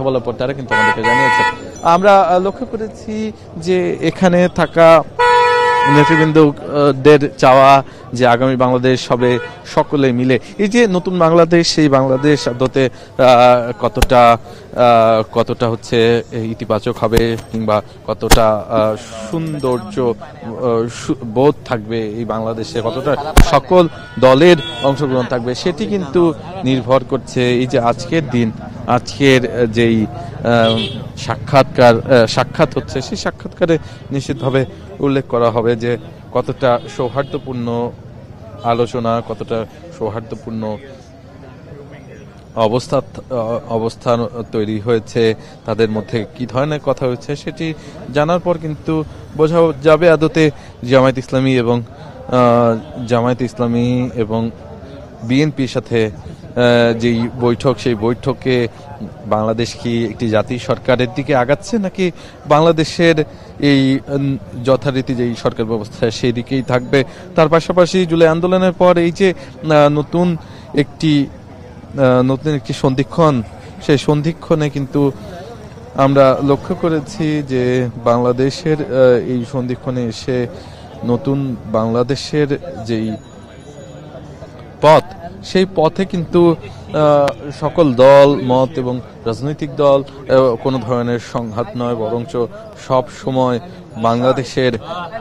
কথা বলার পর তারা কিন্তু আমাদেরকে জানিয়েছে। আমরা লক্ষ্য করেছি যে এখানে থাকা নেতৃবৃন্দদের চাওয়া যে আগামী বাংলাদেশ হবে সকলে মিলে। এই যে নতুন বাংলাদেশ, সেই বাংলাদেশ আদতে কতটা কতটা হচ্ছে ইতিবাচক হবে কিংবা কতটা সৌন্দর্য বোধ থাকবে এই বাংলাদেশে, কতটা সকল দলের অংশগ্রহণ থাকবে, সেটি কিন্তু নির্ভর করছে এই যে আজকের দিন, আজকের যেই সাক্ষাৎকার সাক্ষাৎ হচ্ছে, সেই সাক্ষাৎকারে নিশ্চিতভাবে উল্লেখ করা হবে যে কতটা সৌহার্দ্যপূর্ণ আলোচনা, কতটা সৌহার্দ্যপূর্ণ অবস্থা অবস্থান তৈরি হয়েছে, তাদের মধ্যে কি ধরনের কথা হয়েছে সেটি জানার পর কিন্তু বোঝা যাবে আদতে জামায়াত ইসলামী এবং জামায়াত ইসলামী এবং বিএনপির সাথে যেই বৈঠক, সেই বৈঠকে বাংলাদেশ কি একটি জাতীয় সরকারের দিকে আগাচ্ছে নাকি বাংলাদেশের এই যথারীতি যেই সরকার ব্যবস্থা সেই দিকেই থাকবে। তার পাশাপাশি জুলাই আন্দোলনের পর এই যে নতুন একটি নতুন একটি সন্ধিক্ষণ, সেই সন্ধিক্ষণে কিন্তু আমরা লক্ষ্য করেছি যে বাংলাদেশের এই সন্ধিক্ষণে এসে নতুন বাংলাদেশের যেই পথ, সেই পথে কিন্তু সকল দল মত এবং রাজনৈতিক দল কোনো ধরনের সংঘাত নয় বরঞ্চ সব সময় বাংলাদেশের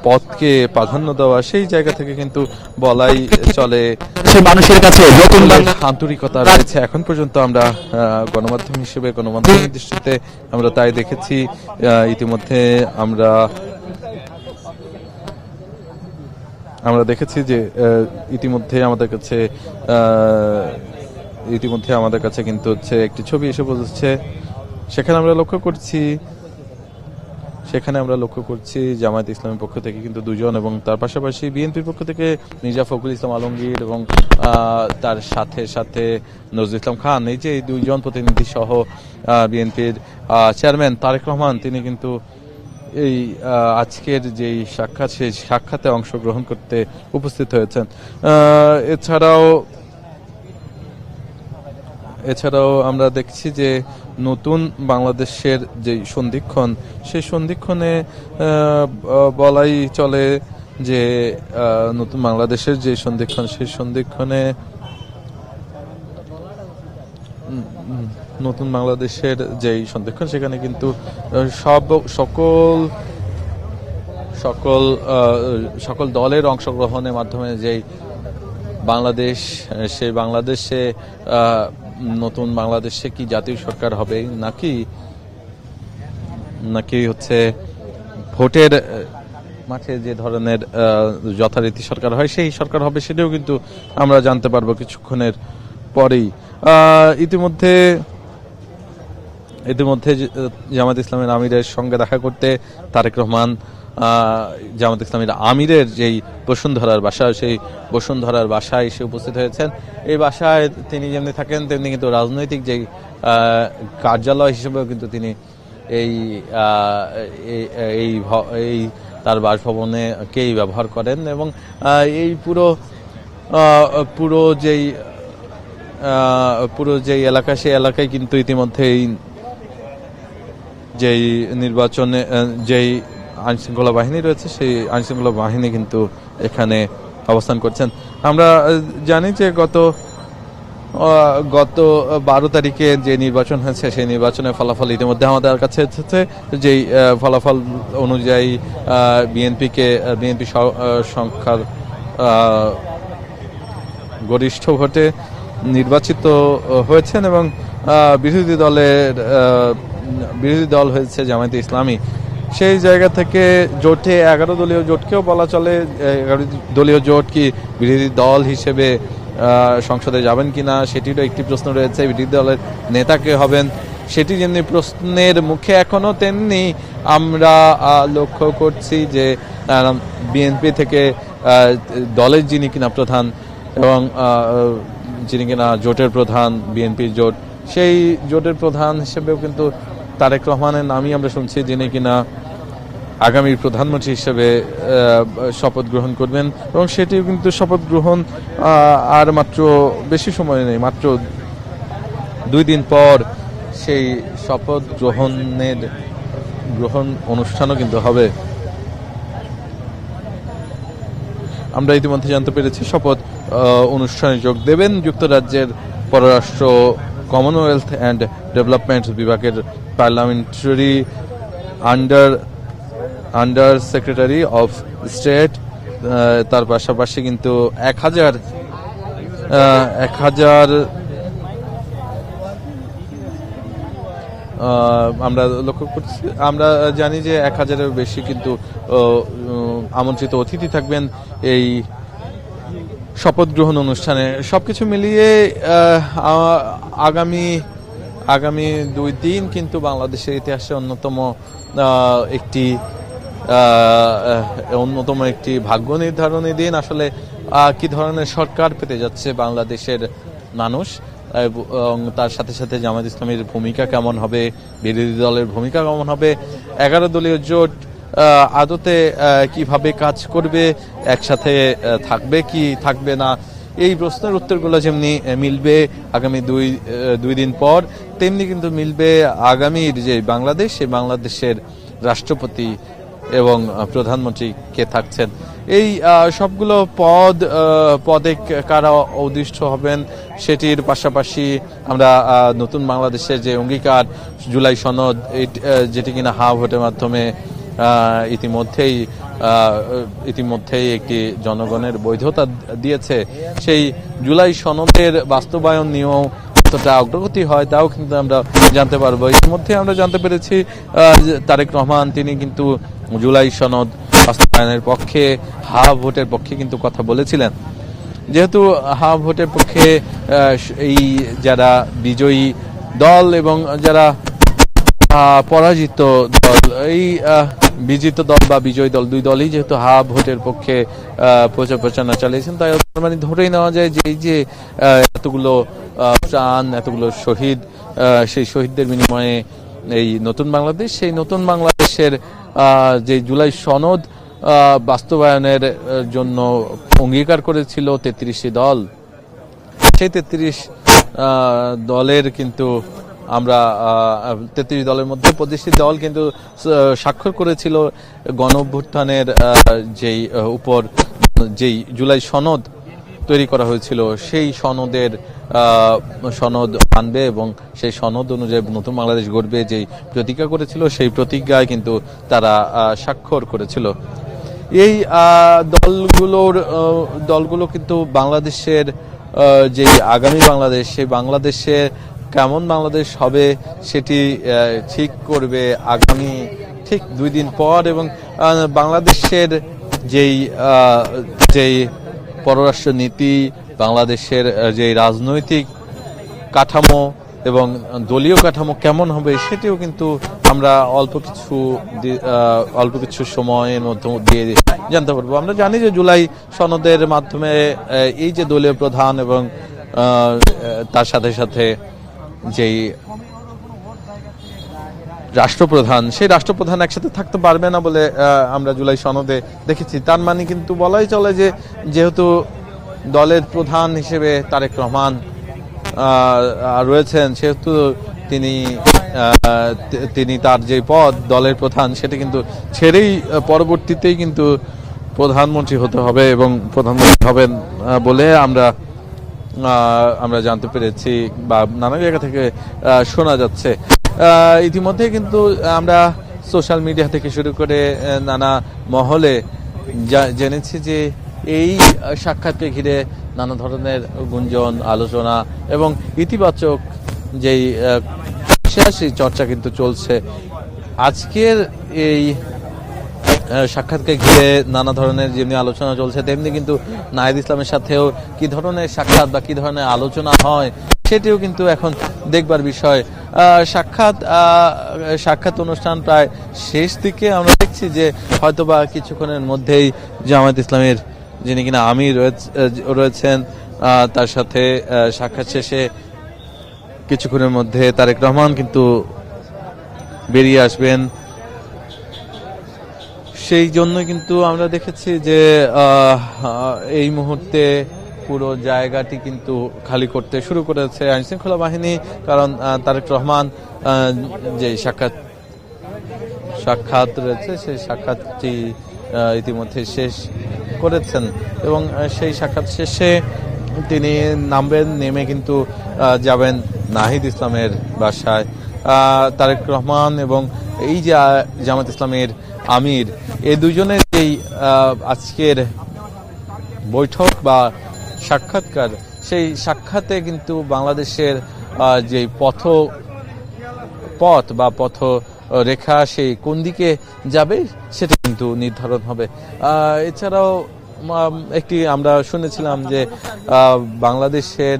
পথকে প্রাধান্য দেওয়া সেই জায়গা থেকে কিন্তু বলাই চলে। মানুষের কাছে নতুন আন্তরিকতা রয়েছে। এখন পর্যন্ত আমরা গণমাধ্যম হিসেবে গণমাধ্যমের দৃষ্টিতে আমরা তাই দেখেছি। ইতিমধ্যে আমরা আমরা দেখেছি যে ইতিমধ্যে আমাদের কাছে আহ, ইতিমধ্যে আমাদের কাছে কিন্তু হচ্ছে একটি ছবি এসে পৌঁছেছে সেখানে আমরা লক্ষ্য করছি, সেখানে আমরা লক্ষ্য করছি জামায়াত ইসলামের পক্ষ থেকে কিন্তু দুজন এবং তার পাশাপাশি বিএনপির পক্ষ থেকে মির্জা ফখরুল ইসলাম আলমগীর এবং তার সাথে সাথে নজরুল ইসলাম খান, এই যে দুইজন প্রতিনিধি সহ বিএনপির চেয়ারম্যান তারেক রহমান, তিনি কিন্তু এই আজকের যেই সাক্ষাৎ, সেই সাক্ষাতে অংশগ্রহণ করতে উপস্থিত হয়েছেন। এছাড়াও এছাড়াও আমরা দেখছি যে নতুন বাংলাদেশের যে সন্ধিক্ষণ, সেই সন্ধিক্ষণে বলাই চলে যে নতুন বাংলাদেশের যে সন্ধিক্ষণ, সেই সন্ধিক্ষণে নতুন বাংলাদেশের যেই সন্ধিক্ষণ, সেখানে কিন্তু সব, সকল সকল সকল দলের অংশগ্রহণের মাধ্যমে যেই বাংলাদেশ, সেই বাংলাদেশে নতুন বাংলাদেশে কি জাতীয় সরকার হবে নাকি নাকি হচ্ছে ভোটের মাঠে যে ধরনের যথারীতি সরকার হয় সেই সরকার হবে সেটাও কিন্তু আমরা জানতে পারব কিছুক্ষণের পরেই। ইতিমধ্যে ইতিমধ্যে জামাত ইসলামের আমিরের সঙ্গে দেখা করতে তারেক রহমান জামাত ইসলামের আমিরের যেই বসুন্ধরার বাসা, সেই বসুন্ধরার বাসায় এসে উপস্থিত হয়েছেন। এই বাসায় তিনি যেমনি থাকেন, তেমনি কিন্তু রাজনৈতিক যেই কার্যালয় হিসেবেও কিন্তু তিনি এই এই- এই তার বাসভবনে কেই ব্যবহার করেন এবং এই পুরো পুরো যেই পুরো যেই এলাকা, সেই এলাকায় কিন্তু ইতিমধ্যেই যেই নির্বাচনে যেই আইনশৃঙ্খলা বাহিনী রয়েছে, সেই আইনশৃঙ্খলা বাহিনী কিন্তু এখানে অবস্থান করছেন। আমরা জানি যে গত গত বারো তারিখে যে নির্বাচন হয়েছে, সেই নির্বাচনের ফলাফল ইতিমধ্যে আমাদের কাছে এসেছে, যেই ফলাফল অনুযায়ী বিএনপিকে বিএনপি সংখ্যার গরিষ্ঠ ভোটে নির্বাচিত হয়েছেন এবং বিরোধী দলের বিরোধী দল হয়েছে জামায়াতে ইসলামী। সেই জায়গা থেকে জোটে এগারো দলীয় জোটকেও বলা চলে, এগারো দলীয় জোট কি বিরোধী দল হিসেবে সংসদে যাবেন কি না সেটিরও একটি প্রশ্ন রয়েছে, বিরোধী দলের নেতা কে হবেন সেটি যেমনি প্রশ্নের মুখে এখনও তেমনি আমরা লক্ষ্য করছি যে বিএনপি থেকে দলের যিনি কিনা প্রধান এবং যিনি কিনা জোটের প্রধান, বিএনপির জোট, সেই জোটের প্রধান হিসেবেও কিন্তু তারেক রহমানের নামই আমরা শুনছি, যিনি কিনা আগামীর প্রধানমন্ত্রী হিসেবে শপথ গ্রহণ করবেন এবং সেটিও কিন্তু শপথ গ্রহণ আর মাত্র বেশি সময় নেই, মাত্র দুই দিন পর সেই শপথ গ্রহণের, গ্রহণ অনুষ্ঠানও কিন্তু হবে। আমরা ইতিমধ্যে জানতে পেরেছি, শপথ অনুষ্ঠানে যোগ দেবেন যুক্তরাজ্যের পররাষ্ট্র কমনওয়েলথ অ্যান্ড ডেভেলপমেন্ট বিভাগের parliamentary under under secretary of state তার পাশাপাশি কিন্তু এক হাজার এক হাজার আমরা লক্ষ্য করছি, আমরা জানি যে এক হাজারের বেশি কিন্তু আমন্ত্রিত অতিথি থাকবেন এই শপথ গ্রহণ অনুষ্ঠানে। সবকিছু মিলিয়ে আগামী আগামী দুই দিন কিন্তু বাংলাদেশের ইতিহাসে অন্যতম একটি অন্যতম একটি ভাগ্য নির্ধারণী দিন। আসলে কি ধরনের সরকার পেতে যাচ্ছে বাংলাদেশের মানুষ? এবং তার সাথে সাথে জামাত ইসলামের ভূমিকা কেমন হবে? বিরোধী দলের ভূমিকা কেমন হবে? এগারো দলীয় জোট আদতে কীভাবে কাজ করবে? একসাথে থাকবে কি থাকবে না? এই প্রশ্নের উত্তরগুলো যেমনি মিলবে আগামী দুই দুই দিন পর, তেমনি কিন্তু মিলবে আগামীর যে বাংলাদেশ সেই বাংলাদেশের রাষ্ট্রপতি এবং প্রধানমন্ত্রী কে থাকছেন। এই সবগুলো পদ পদে কারা অধিষ্ঠ হবেন সেটির পাশাপাশি আমরা নতুন বাংলাদেশের যে অঙ্গীকার, জুলাই সনদ যেটি কিনা হা ভোটের মাধ্যমে ইতিমধ্যেই ইতিমধ্যেই একটি জনগণের বৈধতা দিয়েছে। সেই জুলাই সনদের বাস্তবায়ন নিয়েও কতটা অগ্রগতি হয়, তাও কিন্তু আমরা জানতে পারব। ইতিমধ্যে আমরা জানতে পেরেছি তারেক রহমান, তিনি কিন্তু জুলাই সনদ বাস্তবায়নের পক্ষে হা ভোটের পক্ষে কিন্তু কথা বলেছিলেন। যেহেতু হা ভোটের পক্ষে এই যারা বিজয়ী দল এবং যারা পরাজিত দল। এই বিজিত দল বা বিজয়ী দল দুই দলই যেহেতু হা ভোটের পক্ষে প্রচার প্রচারণা চালিয়েছেন, তাই মানে ধরেই নেওয়া যায় যে এই যে এতগুলো প্রাণ, এতগুলো শহীদ সেই শহীদদের বিনিময়ে এই নতুন বাংলাদেশ, সেই নতুন বাংলাদেশের যে জুলাই সনদ বাস্তবায়নের জন্য অঙ্গীকার করেছিল তেত্রিশটি দল। সেই তেত্রিশ দলের কিন্তু আমরা তেত্রিশ দলের মধ্যে পঁচিশটি দল, কিন্তু স্বাক্ষর করেছিল গণ অভ্যুত্থানের যেই উপর, যেই জুলাই সনদ তৈরি করা হয়েছিল, সেই সনদের সনদ আনবে এবং সেই সনদ অনুযায়ী নতুন বাংলাদেশ গড়বে যেই প্রতিজ্ঞা করেছিল, সেই প্রতিজ্ঞায় কিন্তু তারা স্বাক্ষর করেছিল। এই দলগুলোর দলগুলো কিন্তু বাংলাদেশের যে আগামী বাংলাদেশ, সেই বাংলাদেশে কেমন বাংলাদেশ হবে সেটি ঠিক করবে আগামী ঠিক দুই দিন পর এবং বাংলাদেশের যেই যেই পররাষ্ট্র নীতি বাংলাদেশের যেই রাজনৈতিক কাঠামো এবং দলীয় কাঠামো কেমন হবে সেটিও কিন্তু আমরা অল্প কিছু অল্প কিছু সময়ের মধ্যে দিয়ে জানতে পারব। আমরা জানি যে জুলাই সনদের মাধ্যমে এই যে দলীয় প্রধান এবং তার সাথে সাথে যেই রাষ্ট্রপ্রধান, সেই রাষ্ট্রপ্রধান একসাথে থাকতে পারবে না বলে আমরা জুলাই সনদে দেখেছি। তার মানে কিন্তু বলাই চলে যে, যেহেতু দলের প্রধান হিসেবে তারেক রহমান রয়েছেন, সেহেতু তিনি তিনি তার যে পদ, দলের প্রধান, সেটা কিন্তু ছেড়েই পরবর্তীতেই কিন্তু প্রধানমন্ত্রী হতে হবে এবং প্রধানমন্ত্রী হবেন বলে আমরা আমরা জানতে পেরেছি বা নানা জায়গা থেকে শোনা যাচ্ছে। ইতিমধ্যে কিন্তু আমরা সোশ্যাল মিডিয়া থেকে শুরু করে নানা মহলে জেনেছি যে এই সাক্ষাৎকে ঘিরে নানা ধরনের গুঞ্জন, আলোচনা এবং ইতিবাচক যেই চর্চা কিন্তু চলছে। আজকের এই সাক্ষাৎকে ঘিরে নানা ধরনের যেমনি আলোচনা চলছে, তেমনি কিন্তু নাহিদ ইসলামের সাথেও কি ধরনের সাক্ষাৎ বা কি ধরনের আলোচনা হয়, সেটিও কিন্তু এখন দেখবার বিষয়। সাক্ষাৎ সাক্ষাৎ অনুষ্ঠান প্রায় শেষ দিকে আমরা দেখছি যে হয়তোবা কিছুক্ষণের মধ্যেই জামায়াত ইসলামের যিনি কিনা আমি রয়েছেন তার সাথে সাক্ষাৎ শেষে কিছুক্ষণের মধ্যে তারেক রহমান কিন্তু বেরিয়ে আসবেন। সেই জন্য কিন্তু আমরা দেখেছি যে এই মুহূর্তে পুরো জায়গাটি কিন্তু খালি করতে শুরু করেছে আইনশৃঙ্খলা বাহিনী, কারণ তারেক রহমান যে সাক্ষাৎ সাক্ষাৎ রয়েছে, সেই সাক্ষাৎটি ইতিমধ্যে শেষ করেছেন এবং সেই সাক্ষাৎ শেষে তিনি নামবেন, নেমে কিন্তু যাবেন নাহিদ ইসলামের বাসায়। তারেক রহমান এবং এই যে জামাত ইসলামের আমির, এই দুজনের যেই আজকের বৈঠক বা সাক্ষাৎকার, সেই সাক্ষাতে কিন্তু বাংলাদেশের যে পথ পথ বা পথ রেখা সেই কোন দিকে যাবে সেটা কিন্তু নির্ধারণ হবে। এছাড়াও একটি আমরা শুনেছিলাম যে বাংলাদেশের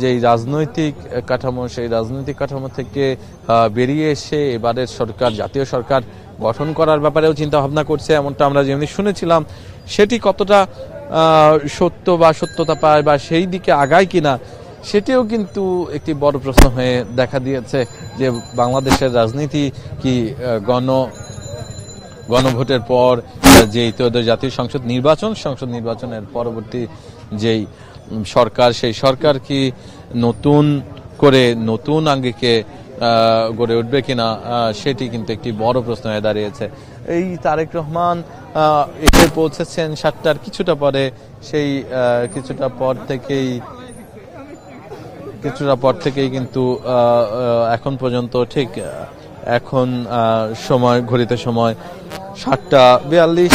যে রাজনৈতিক কাঠামো, সেই রাজনৈতিক কাঠামো থেকে বেরিয়ে এসে এবারের সরকার, জাতীয় সরকার গঠন করার ব্যাপারেও চিন্তা ভাবনা করছে এমনটা আমরা যেমনি শুনেছিলাম। সেটি কতটা সত্য বা সত্যতা পায় বা সেই দিকে আগায় কিনা সেটিও কিন্তু একটি বড় প্রশ্ন হয়ে দেখা দিয়েছে যে বাংলাদেশের রাজনীতি কি গণ গণভোটের পর আহ, যে ত্রয়োদশ জাতীয় সংসদ নির্বাচন সংসদ নির্বাচনের পরবর্তী যেই সরকার সেই সরকার কি নতুন করে নতুন আঙ্গিকে গড়ে উঠবে কিনা সেটি কিন্তু একটি বড় প্রশ্ন হয়ে দাঁড়িয়েছে। এই তারেক রহমান এসে পৌঁছেছেন সাতটার কিছুটা পরে, সেই কিছুটা পর থেকেই, কিছুটা পর থেকেই কিন্তু এখন পর্যন্ত ঠিক এখন সময়, ঘড়িতে সময় সাতটা বিয়াল্লিশ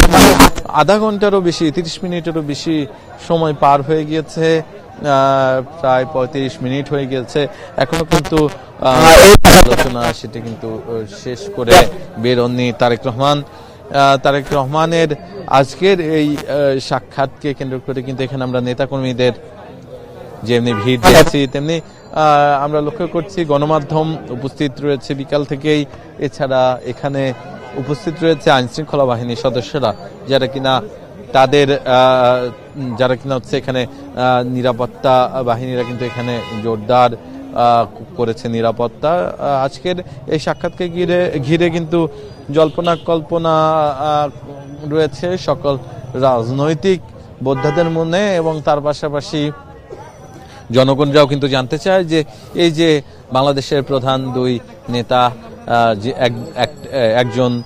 আধা ঘন্টারও বেশি, তিরিশ মিনিটেরও বেশি সময় পার হয়ে গিয়েছে। প্রায় পঁয়ত্রিশ মিনিট হয়ে গিয়েছে এখনও কিন্তু আলোচনা সেটি কিন্তু শেষ করে বেরোননি তারেক রহমান। তারেক রহমানের আজকের এই সাক্ষাৎকে কেন্দ্র করে কিন্তু এখানে আমরা নেতাকর্মীদের যেমনি ভিড় দেখছি তেমনি আহ, আমরা লক্ষ্য করছি গণমাধ্যম উপস্থিত রয়েছে বিকাল থেকেই। এছাড়া এখানে উপস্থিত রয়েছে আইন শৃঙ্খলা বাহিনীর সদস্যরা যারা কিনা তাদের আহ, যারা কিনা হচ্ছে এখানে নিরাপত্তা বাহিনীরা কিন্তু এখানে জোরদার করেছে নিরাপত্তা। আজকের এই সাক্ষাৎকে ঘিরে ঘিরে কিন্তু জল্পনা কল্পনা রয়েছে সকল রাজনৈতিক বোদ্ধাদের মনে এবং তার পাশাপাশি জনগণরাও কিন্তু জানতে চায় যে এই যে বাংলাদেশের প্রধান দুই নেতা যে এক- এক- একজন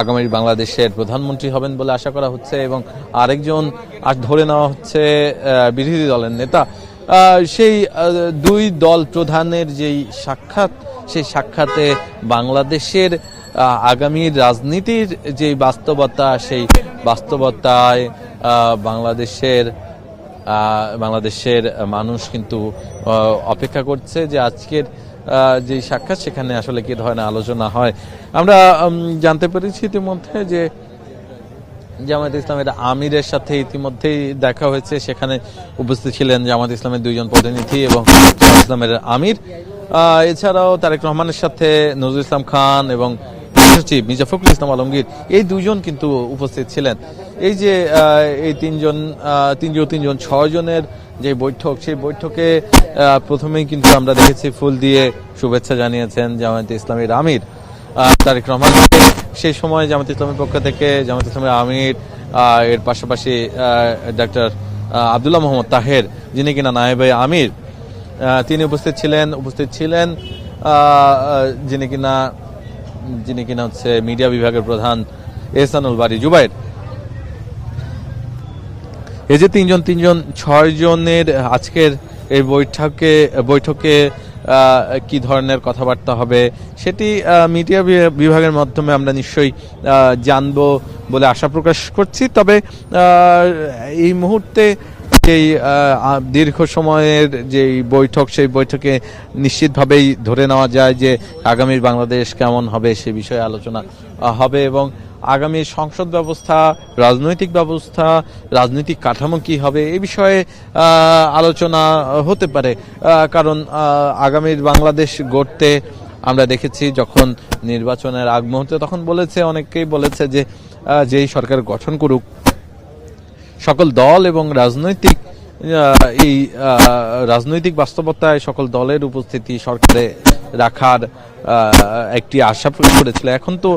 আগামী বাংলাদেশের প্রধানমন্ত্রী হবেন বলে আশা করা হচ্ছে এবং আরেকজন ধরে নেওয়া হচ্ছে বিরোধী দলের নেতা। সেই দুই দল প্রধানের যেই সাক্ষাৎ সেই সাক্ষাতে বাংলাদেশের আহ, আগামী রাজনীতির যে বাস্তবতা সেই বাস্তবতায় বাংলাদেশের বাংলাদেশের মানুষ কিন্তু অপেক্ষা করছে যে আজকের যে সাক্ষাৎ সেখানে আসলে কি ধরনের আলোচনা হয়। আমরা জানতে পেরেছি ইতিমধ্যে যে জামাত ইসলামের আমিরের সাথে ইতিমধ্যেই দেখা হয়েছে। সেখানে উপস্থিত ছিলেন জামাত ইসলামের দুইজন প্রতিনিধি এবং ইসলামের আমির। এছাড়াও তারেক রহমানের সাথে নজরুল ইসলাম খান এবং সচিব মির্জা ফখরুল ইসলাম আলমগীর, এই দুজন কিন্তু উপস্থিত ছিলেন। এই যে এই তিনজন তিনজন তিনজন ছয় জনের যে বৈঠক, সেই বৈঠকে প্রথমেই কিন্তু আমরা দেখেছি ফুল দিয়ে শুভেচ্ছা জানিয়েছেন জামায়াতে ইসলামের আমির। তারেক রহমানকে। সেই সময় জামাত ইসলামের পক্ষ থেকে, জামাত ইসলামের আমির এর পাশাপাশি ডাক্তার আবদুল্লাহ মোহাম্মদ তাহের, যিনি কিনা নায়েবে আমির তিনি উপস্থিত ছিলেন উপস্থিত ছিলেন যিনি কিনা যিনি কিনা হচ্ছে মিডিয়া বিভাগের প্রধান এহসানুল বাড়ি জুবাইর। এই যে তিনজন তিনজন ছয় জনের আজকের এই বৈঠকে বৈঠকে কি ধরনের কথাবার্তা হবে, সেটি মিডিয়া বিভাগের মাধ্যমে আমরা নিশ্চয়ই জানব বলে আশা প্রকাশ করছি। তবে এই মুহূর্তে যেই দীর্ঘ সময়ের যে বৈঠক, সেই বৈঠকে নিশ্চিতভাবেই ধরে নেওয়া যায় যে আগামী বাংলাদেশ কেমন হবে সে বিষয়ে আলোচনা হবে এবং আগামী সংসদ ব্যবস্থা, রাজনৈতিক ব্যবস্থা, রাজনৈতিক কাঠামো কি হবে এ বিষয়ে আলোচনা হতে পারে। কারণ আগামীর বাংলাদেশ গড়তে আমরা দেখেছি যখন নির্বাচনের আগ মুহূর্তে তখন বলেছে, অনেকেই বলেছে যে যেই সরকার গঠন করুক, সকল দল এবং রাজনৈতিক এই রাজনৈতিক বাস্তবতায় সকল দলের উপস্থিতি সরকারে রাখার একটি আশা করেছিল। এখন তো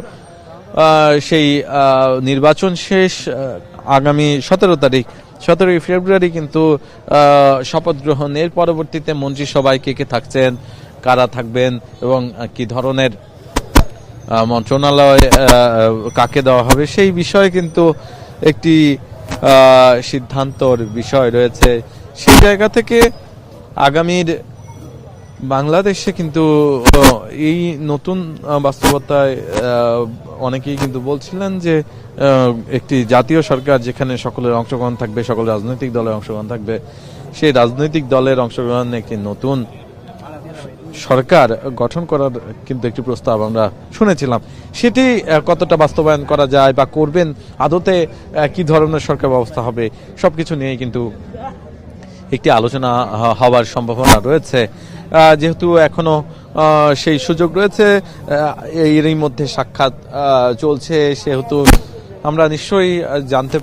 সেই নির্বাচন শেষ আগামী সতেরো তারিখ। সতেরোই ফেব্রুয়ারি কিন্তু শপথ গ্রহণের পরবর্তীতে মন্ত্রিসভায় কে কে থাকছেন, কারা থাকবেন এবং কি ধরনের মন্ত্রণালয় কাকে দেওয়া হবে সেই বিষয়ে কিন্তু একটি সিদ্ধান্তর বিষয় রয়েছে। সেই জায়গা থেকে আগামীর বাংলাদেশে কিন্তু এই নতুন বাস্তবতায় অনেকেই কিন্তু বলছিলেন যে একটি জাতীয় সরকার যেখানে সকলের অংশগ্রহণ থাকবে, সকল রাজনৈতিক দলের অংশগ্রহণ থাকবে, সেই রাজনৈতিক দলের অংশগ্রহণে একটি নতুন সরকার গঠন করার কিন্তু একটি প্রস্তাব আমরা শুনেছিলাম। সেটি কতটা বাস্তবায়ন করা যায় বা করবেন, আদতে কি ধরনের সরকার ব্যবস্থা হবে, সবকিছু নিয়েই কিন্তু একটি আলোচনা হওয়ার সম্ভাবনা রয়েছে। যেহেতু এখনও সেই সুযোগ রয়েছে এরই মধ্যে সাক্ষাৎ চলছে। সেহেতু আমরা নিশ্চয়ই জানতে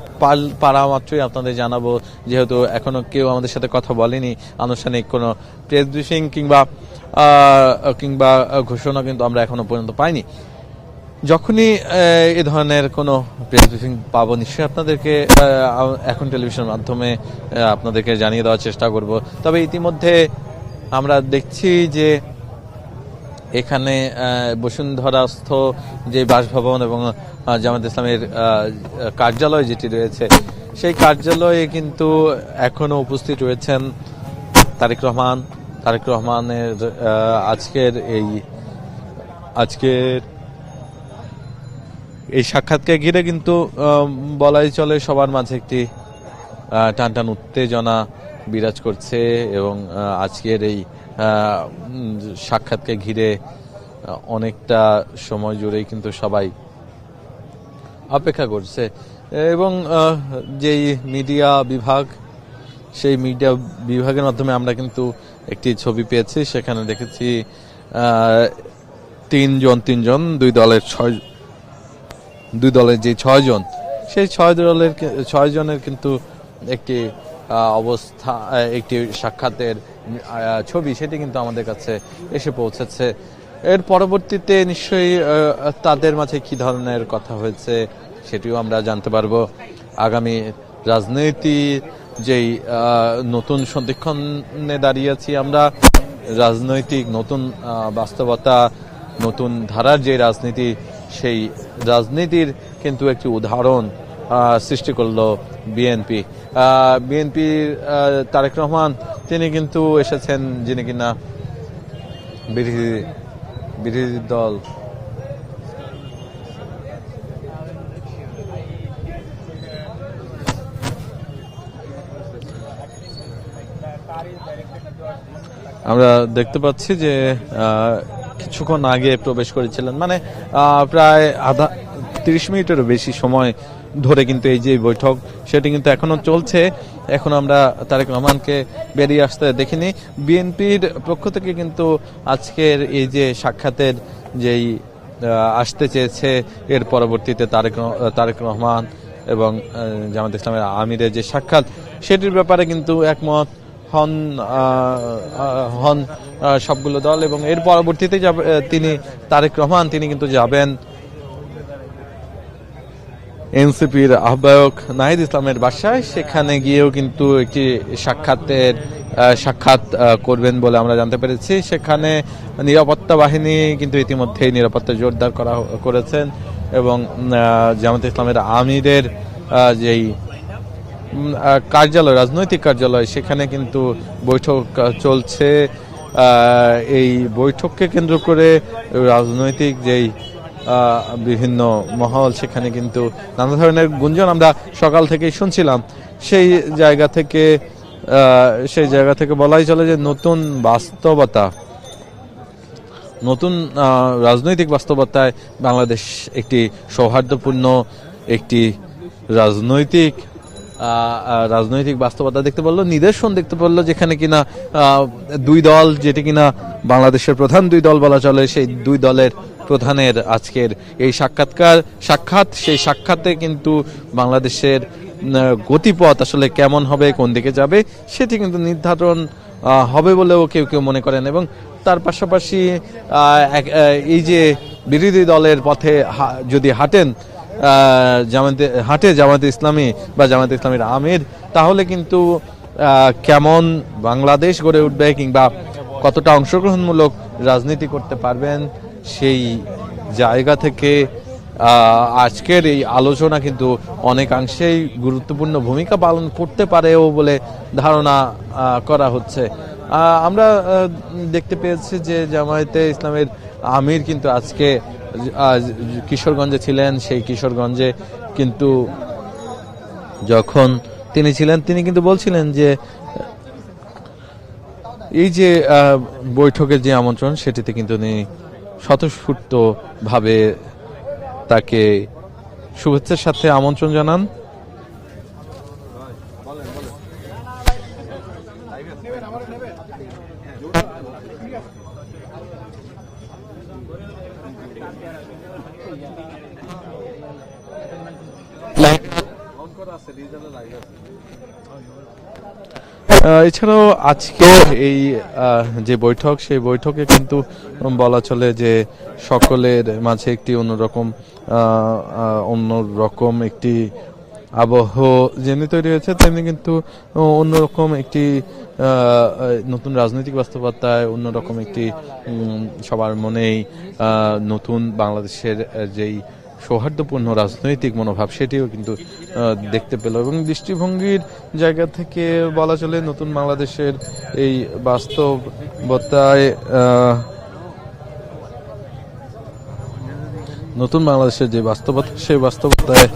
পারা মাত্রই আপনাদের জানাব, যেহেতু এখনও কেউ আমাদের সাথে কথা বলেনি। আনুষ্ঠানিক কোনো প্রেস ব্রিফিং কিংবা কিংবা ঘোষণা কিন্তু আমরা এখনও পর্যন্ত পাইনি। যখনই এ ধরনের কোনো প্রেস ব্রিফিং পাবো, নিশ্চয়ই আপনাদেরকে এখন টেলিভিশনের মাধ্যমে আপনাদেরকে জানিয়ে দেওয়ার চেষ্টা করব। তবে ইতিমধ্যে আমরা দেখছি যে এখানে বসুন্ধরাস্থ যে বাসভবন এবং জামাত ইসলামের কার্যালয় যেটি রয়েছে, সেই কার্যালয়ে কিন্তু এখনও উপস্থিত রয়েছেন তারেক রহমান। তারেক রহমানের আজকের এই আজকের এই সাক্ষাৎকে ঘিরে কিন্তু বলাই চলে সবার মাঝে একটি টানটান উত্তেজনা বিরাজ করছে এবং আজকের এই সাক্ষাৎকে ঘিরে অনেকটা সময় জুড়েই কিন্তু সবাই অপেক্ষা করছে। এবং যেই মিডিয়া বিভাগ, সেই মিডিয়া বিভাগের মাধ্যমে আমরা কিন্তু একটি ছবি পেয়েছি। সেখানে দেখেছি তিনজন তিনজন, দুই দলের ছয়, দুই দলের যে ছয়জন, সেই ছয় দলের কি- ছয় জনের কিন্তু একটি অবস্থা একটি সাক্ষাতের ছবি সেটি কিন্তু আমাদের কাছে এসে পৌঁছেছে। এর পরবর্তীতে নিশ্চয়ই তাদের মাঝে কি ধরনের কথা হয়েছে সেটিও আমরা জানতে পারব। আগামী রাজনীতি, যেই নতুন সন্ধিক্ষণে দাঁড়িয়েছি আমরা, রাজনৈতিক নতুন বাস্তবতা, নতুন ধারার যে রাজনীতি, সেই রাজনীতির কিন্তু একটি উদাহরণ সৃষ্টি করল বিএনপি। বিএনপির তারেক রহমান, তিনি কিন্তু এসেছেন যিনি কিনা বিরোধী বিরোধী দল। আমরা দেখতে পাচ্ছি যে কিছুক্ষণ আগে প্রবেশ করেছিলেন। মানে প্রায় আধা, তিরিশ মিনিটেরও বেশি সময় ধরে কিন্তু এই যে বৈঠক সেটি কিন্তু এখনও চলছে। এখন আমরা তারেক রহমানকে বেরিয়ে আসতে দেখিনি। বিএনপির পক্ষ থেকে কিন্তু আজকের এই যে সাক্ষাতের যেই আসতে চেয়েছে এর পরবর্তীতে তারেক তারেক রহমান এবং জামাত ইসলামের আমিরের যে সাক্ষাৎ, সেটির ব্যাপারে কিন্তু একমত হন হন সবগুলো দল এবং এর পরবর্তীতে তিনি, তারেক রহমান, তিনি কিন্তু যাবেন এনসিপির আহ্বায়ক নাহিদ ইসলামের বাসায়। সেখানে গিয়েও কিন্তু একটি সাক্ষাতের সাক্ষাৎ করবেন বলে আমরা জানতে পেরেছি। সেখানে নিরাপত্তা বাহিনী কিন্তু ইতিমধ্যেই নিরাপত্তা জোরদার করা করেছেন এবং জামাত ইসলামের আমিরের যেই কার্যালয়, রাজনৈতিক কার্যালয়, সেখানে কিন্তু বৈঠক চলছে। এই বৈঠককে কেন্দ্র করে রাজনৈতিক যেই বিভিন্ন মহল, সেখানে কিন্তু নানা ধরনের গুঞ্জন আমরা সকাল থেকেই শুনছিলাম। সেই জায়গা থেকে সেই জায়গা থেকে বলাই চলে যে নতুন বাস্তবতা, নতুন রাজনৈতিক বাস্তবতায় বাংলাদেশ একটি সৌহার্দ্যপূর্ণ একটি রাজনৈতিক রাজনৈতিক বাস্তবতা দেখতে পারল, নিদর্শন দেখতে পারল যেখানে কিনা দুই দল, যেটি কিনা বাংলাদেশের প্রধান দুই দল বলা চলে, সেই দুই দলের প্রধানের আজকের এই সাক্ষাৎকার। সাক্ষাৎ, সেই সাক্ষাতে কিন্তু বাংলাদেশের গতিপথ আসলে কেমন হবে, কোন দিকে যাবে, সেটি কিন্তু নির্ধারণ হবে বলেও কেউ কেউ মনে করেন এবং তার পাশাপাশি এই যে বিরোধী দলের পথে যদি হাঁটেন জামাতে হাঁটে জামাতে ইসলামী বা জামাতে ইসলামীর আমির, তাহলে কিন্তু কেমন বাংলাদেশ গড়ে উঠবে কিংবা কতটা অংশগ্রহণমূলক রাজনীতি করতে পারবেন সেই জায়গা থেকে আজকের এই আলোচনা কিন্তু অনেকাংশেই গুরুত্বপূর্ণ ভূমিকা পালন করতে পারেও বলে ধারণা করা হচ্ছে। আমরা দেখতে পেয়েছি যে জামায়াতে ইসলামের আমির কিন্তু আজকে কিশোরগঞ্জে ছিলেন। সেই কিশোরগঞ্জে কিন্তু যখন তিনি ছিলেন, তিনি কিন্তু বলছিলেন যে, এই যে বৈঠকের যে আমন্ত্রণ, সেটিতে কিন্তু তিনি স্বতঃস্ফূর্ত ভাবে তাকে শুভেচ্ছার সাথে আমন্ত্রণ জানান। এছাড়াও আজকে এই যে বৈঠক সেই বৈঠকে কিন্তু বলা চলে যে সকলের মাঝে একটি অন্যরকম অন্যরকম একটি আবহ যেমনি তৈরি হয়েছে তেমনি কিন্তু অন্যরকম একটি নতুন রাজনৈতিক বাস্তবতায় অন্যরকম একটি সবার মনেই নতুন বাংলাদেশের যেই সৌহার্দ্যপূর্ণ রাজনৈতিক মনোভাব সেটিও কিন্তু দেখতে পেল। এবং দৃষ্টিভঙ্গির জায়গা থেকে বলা চলে নতুন বাংলাদেশের এই বাস্তবতায় নতুন বাংলাদেশের যে বাস্তবতা, সেই বাস্তবতায়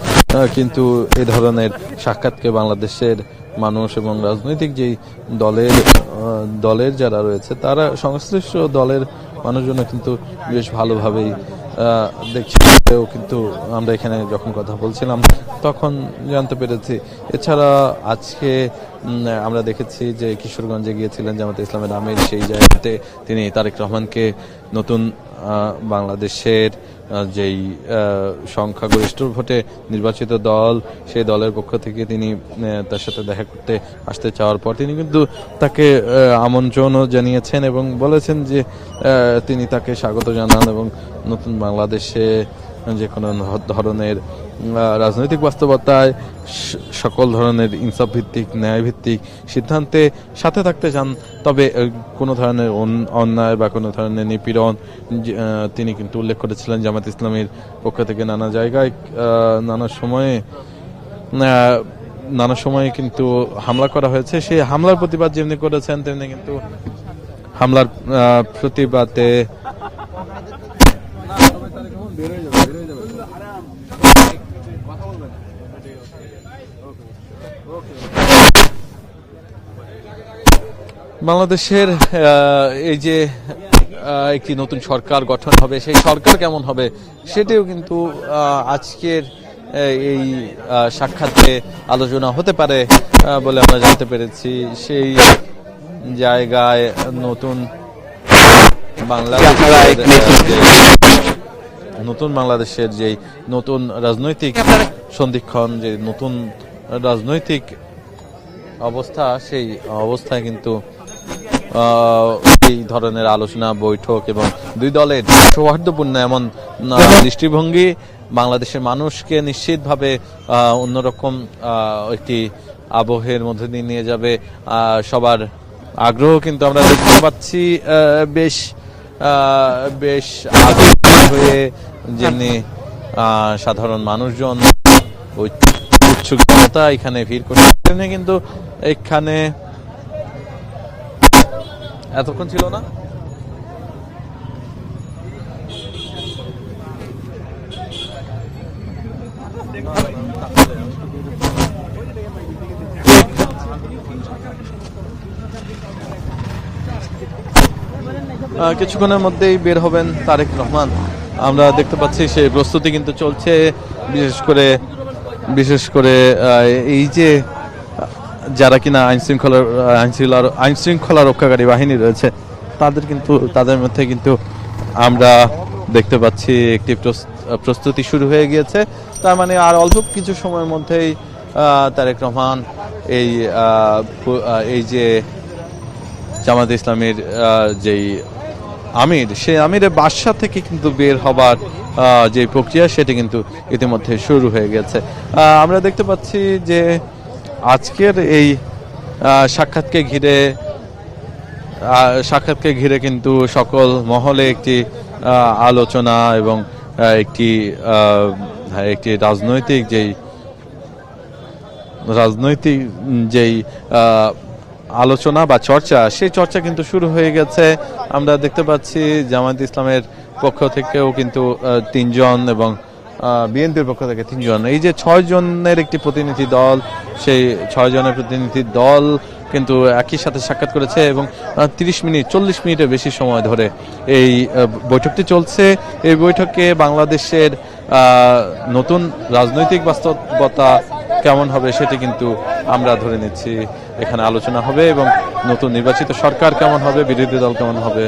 কিন্তু এ ধরনের সাক্ষাৎকে বাংলাদেশের মানুষ এবং রাজনৈতিক যেই দলের দলের যারা রয়েছে, তারা সংশ্লিষ্ট দলের মানুষজন কিন্তু বেশ ভালোভাবেই দেখছে কিন্তু আমরা এখানে যখন কথা বলছিলাম, তখন জানতে পেরেছি। এছাড়া আজকে আমরা দেখেছি যে কিশোরগঞ্জে গিয়েছিলেন জামাতে ইসলামের আমির, সেই জায়গাতে তিনি তারেক রহমানকে নতুন বাংলাদেশের যেই সংখ্যাগরিষ্ঠ ভোটে নির্বাচিত দল, সেই দলের পক্ষ থেকে তিনি তার সাথে দেখা করতে আসতে চাওয়ার পর তিনি কিন্তু তাকে আমন্ত্রণও জানিয়েছেন এবং বলেছেন যে তিনি তাকে স্বাগত জানান এবং নতুন বাংলাদেশে যে কোনো ধরনের রাজনৈতিক বাস্তবতায় সকল ধরনের ইনসাফ ভিত্তিক ন্যায় ভিত্তিক সিদ্ধান্তে সাথে থাকতে চান, তবে কোনো ধরনের অন্যায় বা কোনো ধরনের নিপীড়ন তিনি কিন্তু উল্লেখ করেছিলেন জামাত ইসলামের পক্ষ থেকে নানা জায়গায় নানা সময়ে নানা সময়ে কিন্তু হামলা করা হয়েছে। সেই হামলার প্রতিবাদ যেমনি করেছেন, তেমনি কিন্তু হামলার প্রতিবাদে বাংলাদেশের এই যে একটি নতুন সরকার গঠন হবে সেই সরকার কেমন হবে সেটিও কিন্তু আজকের এই সাক্ষাতে আলোচনা হতে পারে বলে আমরা জানতে পেরেছি। সেই জায়গায় নতুন যে- নতুন বাংলাদেশের যে নতুন রাজনৈতিক সন্ধিক্ষণ যে নতুন রাজনৈতিক অবস্থা সেই অবস্থায় কিন্তু এই ধরনের আলোচনা বৈঠক এবং দুই দলের সৌহার্দ্যপূর্ণ এমন দৃষ্টিভঙ্গি বাংলাদেশের মানুষকে নিশ্চিতভাবে অন্যরকম একটি আবহের মধ্যে দিয়ে নিয়ে যাবে। সবার আগ্রহ কিন্তু আমরা দেখতে পাচ্ছি বেশ বেশ আগ্রহী হয়ে যেমনি সাধারণ মানুষজন উৎসুক এখানে ভিড় করছে কিন্তু এখানে এতক্ষণ ছিল না? কিছুক্ষণের মধ্যেই বের হবেন তারেক রহমান। আমরা দেখতে পাচ্ছি সেই প্রস্তুতি কিন্তু চলছে, বিশেষ করে বিশেষ করে এই যে যারা কিনা আইন শৃঙ্খলা আইন শৃঙ্খলা আইন শৃঙ্খলা রক্ষাকারী বাহিনী রয়েছে, তাদের কিন্তু, তাদের মধ্যে কিন্তু আমরা দেখতে পাচ্ছি একটি প্রস- প্রস্তুতি শুরু হয়ে গিয়েছে। তার মানে আর অল্প কিছু সময়ের মধ্যেই তারেক রহমান এই এই যে জামাত ইসলামের যেই আমির, সেই আমিরের বাসা থেকে কিন্তু বের হবার যে প্রক্রিয়া, সেটি কিন্তু ইতিমধ্যে শুরু হয়ে গেছে। আমরা দেখতে পাচ্ছি যে আজকের এই সাক্ষাৎকে ঘিরে সাক্ষাৎকে ঘিরে কিন্তু সকল মহলে একটি আলোচনা এবং একটি হ্যাঁ, একটি রাজনৈতিক যেই রাজনৈতিক যেই আলোচনা বা চর্চা সেই চর্চা কিন্তু শুরু হয়ে গেছে। আমরা দেখতে পাচ্ছি জামায়াত ইসলামের পক্ষ থেকেও কিন্তু তিনজন এবং বিএনপির পক্ষ থেকে তিনজন। এই যে ছয় জনের একটি প্রতিনিধি দল, সেই ছয় জনের প্রতিনিধি দল কিন্তু একই সাথে সাক্ষাৎ করেছে এবং তিরিশ মিনিট, চল্লিশ মিনিটের বেশি সময় ধরে এই বৈঠকটি চলছে। এই বৈঠকে বাংলাদেশের নতুন রাজনৈতিক বাস্তবতা কেমন হবে সেটি কিন্তু আমরা ধরে নিচ্ছি। এখানে আলোচনা হবে এবং নতুন নির্বাচিত সরকার কেমন হবে, বিরোধী দল কেমন হবে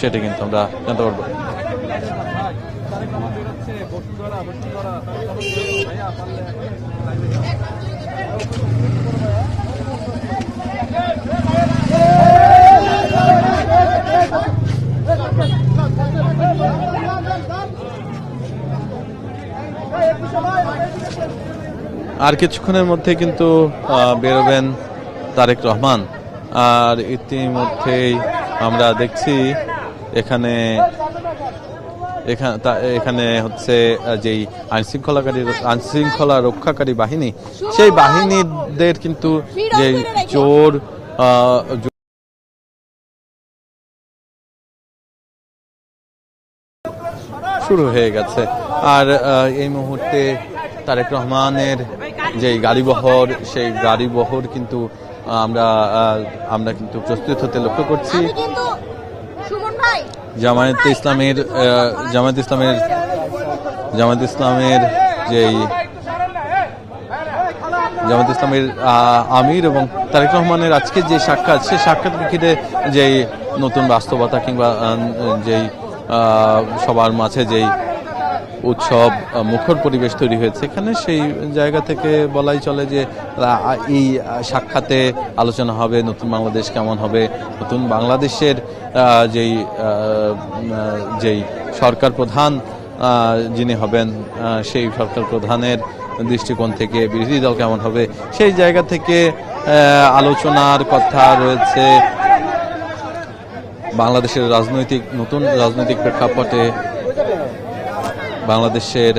সেটি কিন্তু আমরা জানতে পারব। আর কিছুক্ষণের মধ্যে কিন্তু বেরোবেন তারেক রহমান। আর ইতিমধ্যেই আমরা দেখছি এখানে এখানে হচ্ছে যেই আইনশৃঙ্খলাকারী, আইনশৃঙ্খলা রক্ষাকারী বাহিনী, সেই বাহিনীদের কিন্তু যে জোর শুরু হয়ে গেছে। আর এই মুহূর্তে তারেক রহমানের যে গাড়িবহর সেই গাড়িবহর কিন্তু আমরা আমরা কিন্তু প্রস্তুত হতে লক্ষ্য করছি। জামায়াত ইসলামের জামায়াত ইসলামের জামায়াত ইসলামের যেই জামায়াত ইসলামের আমির এবং তারেক রহমানের আজকে যে সাক্ষাৎ সে সাক্ষাৎ ঘিরে যেই নতুন বাস্তবতা কিংবা যেই সবার মাঝে যেই উৎসব মুখর পরিবেশ তৈরি হয়েছে, এখানে সেই জায়গা থেকে বলাই চলে যে এই সাক্ষাতে আলোচনা হবে, নতুন বাংলাদেশ কেমন হবে, নতুন বাংলাদেশের যেই যেই সরকার প্রধান যিনি হবেন সেই সরকার প্রধানের দৃষ্টিকোণ থেকে বিরোধী দল কেমন হবে, সেই জায়গা থেকে আলোচনার কথা রয়েছে। বাংলাদেশের রাজনৈতিক, নতুন রাজনৈতিক প্রেক্ষাপটে বাংলাদেশের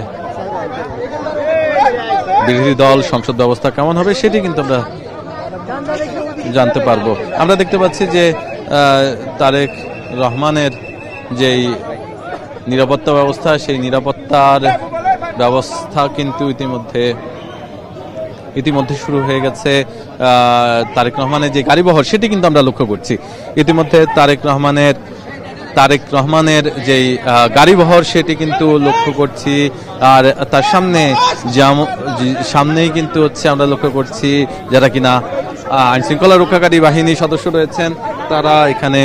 বিরোধী দল, সংসদ ব্যবস্থা কেমন হবে সেটি কিন্তু আমরা জানতে পারব। আমরা দেখতে পাচ্ছি যে তারেক রহমানের যেই নিরাপত্তা ব্যবস্থা, সেই নিরাপত্তার ব্যবস্থা কিন্তু ইতিমধ্যে ইতিমধ্যে শুরু হয়ে গেছে তারেক রহমানের যে গাড়িবহর, সেটি কিন্তু আমরা লক্ষ্য করছি। ইতিমধ্যে তারেক রহমানের তারেক রহমানের যেই গাড়িবহর, সেটি কিন্তু লক্ষ্য করছি। আর তার সামনে সামনেই কিন্তু হচ্ছে আমরা লক্ষ্য করছি যারা কিনা আইন শৃঙ্খলা রক্ষাকারী বাহিনীর সদস্য রয়েছেন, তারা এখানে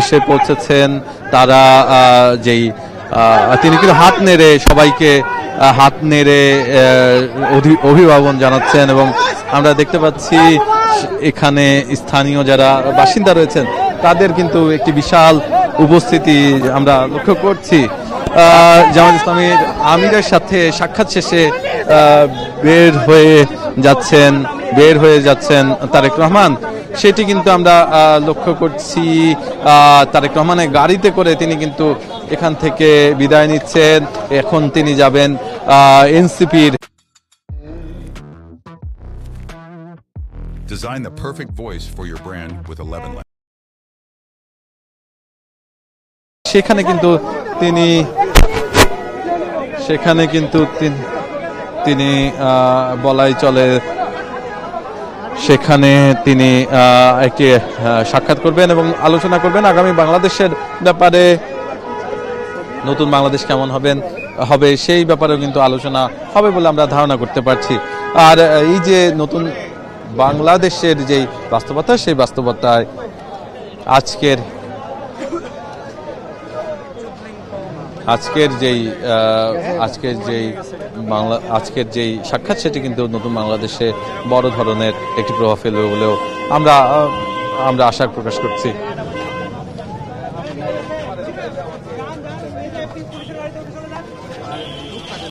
এসে পৌঁছেছেন। তারা যেই তিনি কিন্তু হাত নেড়ে সবাইকে হাত নেড়ে অধি- জানাচ্ছেন এবং আমরা দেখতে পাচ্ছি এখানে স্থানীয় যারা বাসিন্দা রয়েছেন, তাদের কিন্তু একটি বিশাল উপস্থিতি আমরা লক্ষ্য করছি। জামাত ইসলামীর আমিরের সাথে সাক্ষাৎ শেষে বের হয়ে যাচ্ছেন, বের হয়ে যাচ্ছেন তারেক রহমান। সেটি কিন্তু আমরা লক্ষ্য করছি তারেক রহমানের গাড়িতে করে তিনি কিন্তু এখান থেকে বিদায় নিচ্ছেন। এখন তিনি যাবেন এনসিপির। Design the perfect voice for your brand with 11 Labs. সেখানে কিন্তু তিনি সেখানে কিন্তু তিন- বলাই চলে। সেখানে তিনি একটি সাক্ষাৎ করবেন এবং আলোচনা করবেন আগামী বাংলাদেশের ব্যাপারে। নতুন বাংলাদেশ কেমন হবেন, হবে সেই ব্যাপারেও কিন্তু আলোচনা হবে বলে আমরা ধারণা করতে পারছি। আর এই যে নতুন বাংলাদেশের যেই বাস্তবতা, সেই বাস্তবতায় আজকের আজকের যেই আজকের যেই বাংলা, আজকের যেই সাক্ষাৎ, সেটি কিন্তু নতুন বাংলাদেশে বড় ধরনের একটি প্রভাব ফেলবে বলেও আমরা আমরা আশা প্রকাশ করছি।